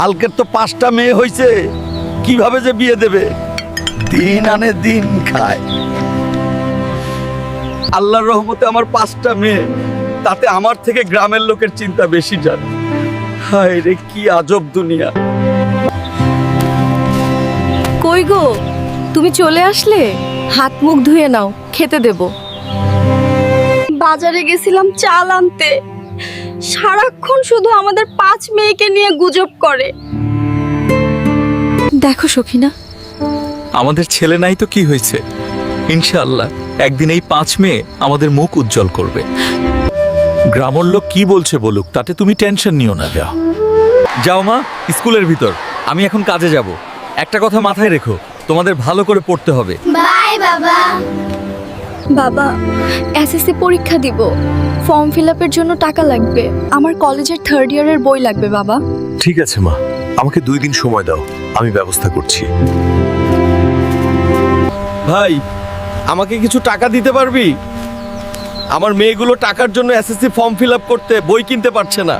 হালকের তো পাঁচটা মেয়ে হয়েছে কীভাবে যে বিয়ে দেবে? দিন আনে দিন খায়। আল্লাহর রহমতে আমার পাঁচটা মেয়ে তাতে আমার থেকে গ্রামের লোকের চিন্তা বেশি জানে। হায় রে কি আজব দুনিয়া। কই গো? তুমি চলে আসলে? হাত মুখ ধুয়ে নাও খেতে দেব। বাজারে গেছিলাম চাল আনতে। সারাক্ষণ শুধু আমাদের পাঁচ মেয়েকে নিয়ে গুজব করে। দেখো সখিনা। আমাদের ছেলে নাই তো কি হয়েছে? ইনশাআল্লাহ একদিন এই পাঁচ মেয়ে আমাদের মুখ উজ্জ্বল করবে। গ্রামের লোক কি বলছে বলুক তাতে তুমি টেনশন নিও না যাও। যাও মা স্কুলের ভিতর। আমি এখন কাজে যাব। একটা কথা মাথায় রেখো তোমাদের ভালো করে পড়তে হবে। বাই বাবা। এসএসসি পরীক্ষা দিব। ফর্ম ফিল আপের জন্য টাকা লাগবে। আমার কলেজের থার্ড ইয়ারের বই লাগবে বাবা। ঠিক আছে মা। আমাকে দুই দিন সময় দাও। আমি ব্যবস্থা করছি। ভাই আমাকে কিছু টাকা দিতে পারবি? আমার মেয়েগুলো টাকার জন্য এসএসসি ফর্ম ফিল আপ করতে বই কিনতে পারছে না।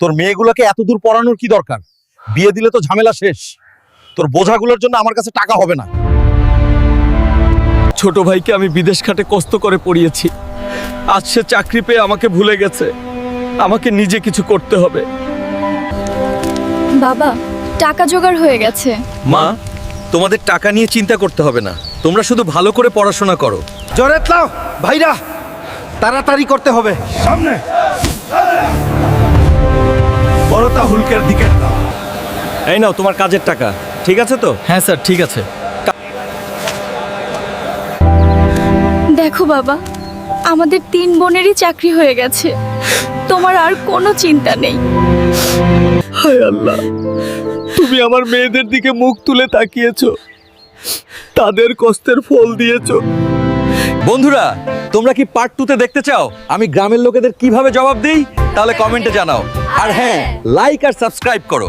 তোর মেয়েগুলোকে এত দূর পড়ানোর কি দরকার? বিয়ে দিলে তো ঝামেলা শেষ। তোর বোঝাগুলোর জন্য আমার কাছে টাকা হবে না। ছোট ভাইকে আমি বিদেশ খাটে কষ্ট করে পড়িয়েছি। আজ সে চাকরি পেয়ে আমাকে ভুলে গেছে। আমাকে নিজে কিছু করতে হবে। বাবা টাকা জোগাড় হয়ে গেছে। মা তোমাদের টাকা নিয়ে চিন্তা করতে হবে না। তোমরা শুধু ভালো করে পড়াশোনা করো। জোরে লাও ভাইরা তাড়াতাড়ি করতে হবে। সামনে বড়টা হুলকের দিকে এই নাও তোমার কাজের টাকা। ঠিক আছে তো? হ্যাঁ স্যার ঠিক আছে। দেখো বাবা আমাদের তিন বোনেরই চাকরি হয়ে গেছে। তোমার আর কোনো চিন্তা নেই। হায় আল্লাহ তুমি আমার মেয়েদের দিকে মুখ তুলে তাকিয়েছো। তাদের কষ্টের ফল দিয়েছ। বন্ধুরা তোমরা কি পার্ট টুতে দেখতে চাও? আমি গ্রামের লোকেদের কীভাবে জবাব দিই? তাহলে কমেন্টে জানাও। আর হ্যাঁ লাইক আর সাবস্ক্রাইব করো।